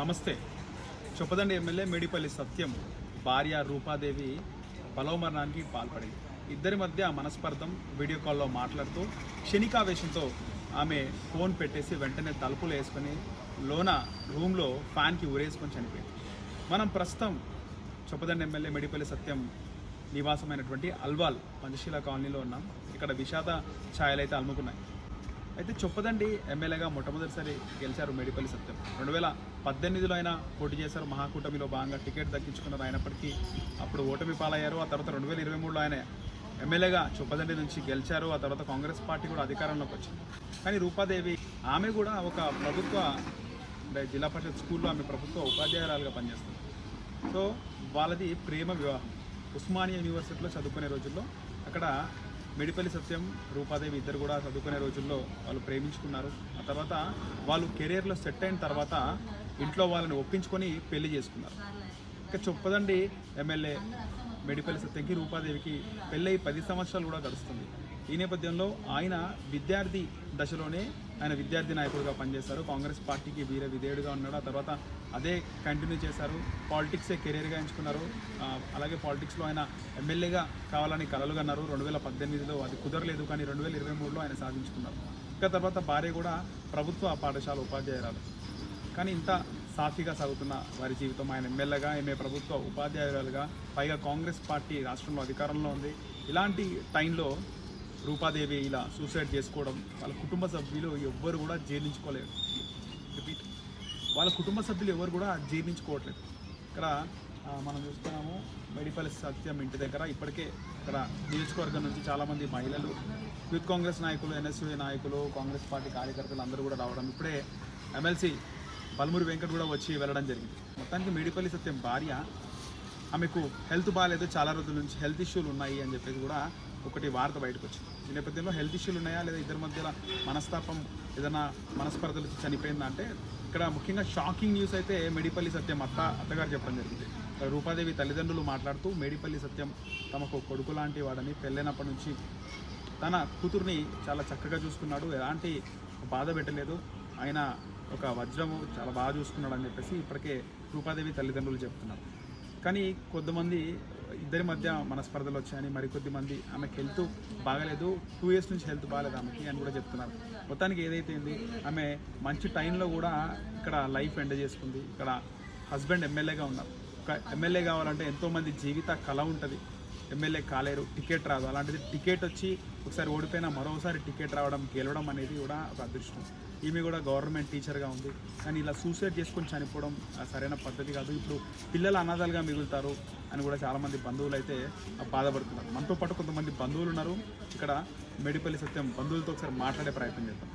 నమస్తే. చొప్పదండి ఎమ్మెల్యే మేడిపల్లి సత్యం భార్య రూపాదేవి బలవమరణానికి పాల్పడింది ఇద్దరి మధ్య మనస్పర్ధం వీడియో కాల్లో మాట్లాడుతూ క్షణికావేశంతో ఆమె ఫోన్ పెట్టేసి వెంటనే తలుపులు వేసుకొని లోన రూమ్లో ఫ్యాన్కి ఉరేసుకొని చనిపోయింది. మనం ప్రస్తుతం చొప్పదండి ఎమ్మెల్యే మెడిపల్లి సత్యం నివాసమైనటువంటి అల్వాల్ పంచశీల కాలనీలో ఉన్నాం. ఇక్కడ విషాద ఛాయలు అయితే అలుముకున్నాయి. అయితే చొప్పదండి ఎమ్మెల్యేగా మొట్టమొదటిసారి గెలిచారు మేడిపల్లి సత్యం. రెండు వేల పద్దెనిమిదిలో ఆయన పోటీ చేశారు మహాకూటమిలో భాగంగా టికెట్ దక్కించుకున్నారు అయినప్పటికీ అప్పుడు ఓటమి పాలయ్యారు. ఆ తర్వాత రెండు వేల ఇరవై మూడులో ఆయన ఎమ్మెల్యేగా చొప్పదండి నుంచి గెలిచారు. ఆ తర్వాత కాంగ్రెస్ పార్టీ కూడా అధికారంలోకి వచ్చింది. కానీ రూపాదేవి ఆమె కూడా ఒక ప్రభుత్వ అంటే జిల్లా పరిషత్ స్కూల్లో ఆమె ప్రభుత్వ ఉపాధ్యాయురాలుగా పనిచేస్తుంది. సో వాళ్ళది ప్రేమ వివాహం. ఉస్మానియా యూనివర్సిటీలో చదువుకునే రోజుల్లో అక్కడ మెడిపల్లి సత్యం రూపాదేవి ఇద్దరు కూడా చదువుకునే రోజుల్లో వాళ్ళు ప్రేమించుకున్నారు. ఆ తర్వాత వాళ్ళు కెరీర్లో సెట్ అయిన తర్వాత ఇంట్లో వాళ్ళని ఒప్పించుకొని పెళ్ళి చేసుకున్నారు. ఇంకా చొప్పదండి ఎమ్మెల్యే మెడిపల్లి సత్యంకి రూపాదేవికి పెళ్ళై పది సంవత్సరాలు కూడా గడుస్తుంది. ఈ నేపథ్యంలో ఆయన విద్యార్థి దశలోనే ఆయన విద్యార్థి నాయకుడిగా పనిచేశారు కాంగ్రెస్ పార్టీకి వీర విధేయుడిగా ఉన్నాడు. ఆ తర్వాత అదే కంటిన్యూ చేశారు. పాలిటిక్సే కెరీర్గా ఎంచుకున్నారు. అలాగే పాలిటిక్స్లో ఆయన ఎమ్మెల్యేగా కావాలని కలలు కన్నారు రెండు వేల పద్దెనిమిదిలో అది కుదరలేదు కానీ రెండు వేల ఇరవై మూడులో ఆయన సాధించుకున్నారు. ఇక తర్వాత భార్య కూడా ప్రభుత్వ పాఠశాల ఉపాధ్యాయురాలు. కానీ ఇంత సాఫీగా సాగుతున్న వారి జీవితం ఆయన ఎమ్మెల్యేగా ఈమె ప్రభుత్వ ఉపాధ్యాయురాలుగా పైగా కాంగ్రెస్ పార్టీ రాష్ట్రంలో అధికారంలో ఉంది. ఇలాంటి టైంలో రూపాదేవి ఇలా సూసైడ్ చేసుకోవడం వాళ్ళ కుటుంబ సభ్యులు ఎవ్వరు కూడా జీర్ణించుకోలేరు రిపీట్ వాళ్ళ కుటుంబ సభ్యులు ఎవరు కూడా జీర్ణించుకోవట్లేదు. ఇక్కడ మనం చూస్తున్నాము మెడిపల్లి సత్యం ఇంటి దగ్గర. ఇప్పటికే ఇక్కడ నియోజకవర్గం నుంచి చాలామంది మహిళలు యూత్ కాంగ్రెస్ నాయకులు ఎన్ఎస్యూ నాయకులు కాంగ్రెస్ పార్టీ కార్యకర్తలు అందరూ కూడా రావడం. ఇప్పుడే ఎమ్మెల్సీ పల్మూరి వెంకట్ కూడా వచ్చి వెళ్ళడం జరిగింది. మొత్తానికి మేడిపల్లి సత్యం భార్య ఆమెకు హెల్త్ బాగాలేదు చాలా రోజుల నుంచి హెల్త్ ఇష్యూలు ఉన్నాయి అని చెప్పేసి కూడా ఒకటి వార్త బయటకు వచ్చింది. ఈ నేపథ్యంలో హెల్త్ ఇష్యూలు ఉన్నాయా లేదా ఇద్దరి మధ్యలో మనస్తాపం ఏదైనా మనస్పర్ధలు చనిపోయిందా అంటే ఇక్కడ ముఖ్యంగా షాకింగ్ న్యూస్ అయితే మేడిపల్లి సత్యం అత్త అత్తగారు చెప్పడం జరిగింది. రూపాదేవి తల్లిదండ్రులు మాట్లాడుతూ మేడిపల్లి సత్యం తమకు కొడుకు లాంటి వాడని పెళ్ళైనప్పటి నుంచి తన కూతుర్ని చాలా చక్కగా చూసుకున్నాడు. ఎలాంటి బాధ పెట్టలేదు. ఆయన ఒక వజ్రము చాలా బాగా చూసుకున్నాడు అని చెప్పేసి ఇప్పటికే రూపాదేవి తల్లిదండ్రులు చెప్తున్నారు. కానీ కొంతమంది ఇద్దరి మధ్య మనస్పర్ధలు వచ్చాయని మరికొద్ది మంది ఆమెకి హెల్త్ బాగలేదు. టూ ఇయర్స్ నుంచి హెల్త్ బాగాలేదు ఆమెకి అని కూడా చెప్తున్నారు. మొత్తానికి ఏదైతే ఆమె మంచి టైంలో కూడా ఇక్కడ లైఫ్ ఎండ్ చేసుకుంది. ఇక్కడ హస్బెండ్ ఎమ్మెల్యేగా ఉన్నారు. ఒక ఎమ్మెల్యే కావాలంటే ఎంతోమంది జీవిత కళ ఉంటుంది. ఎమ్మెల్యే కాలేరు టికెట్ రాదు. అలాంటిది టికెట్ వచ్చి ఒకసారి ఓడిపోయినా మరోసారి టికెట్ రావడం గెలవడం అనేది కూడా ఒక అదృష్టం. ఈమె కూడా గవర్నమెంట్ టీచర్గా ఉంది. కానీ ఇలా సూసైడ్ చేసుకొని చనిపోవడం సరైన పద్ధతి కాదు. ఇప్పుడు పిల్లలు అనాథాలుగా మిగులుతారు అని కూడా చాలామంది బంధువులు అయితే బాధపడుతున్నారు. మనతో పాటు కొంతమంది బంధువులు ఉన్నారు. ఇక్కడ మెడిపల్లి సత్యం బంధువులతో ఒకసారి మాట్లాడే ప్రయత్నం చేద్దాం.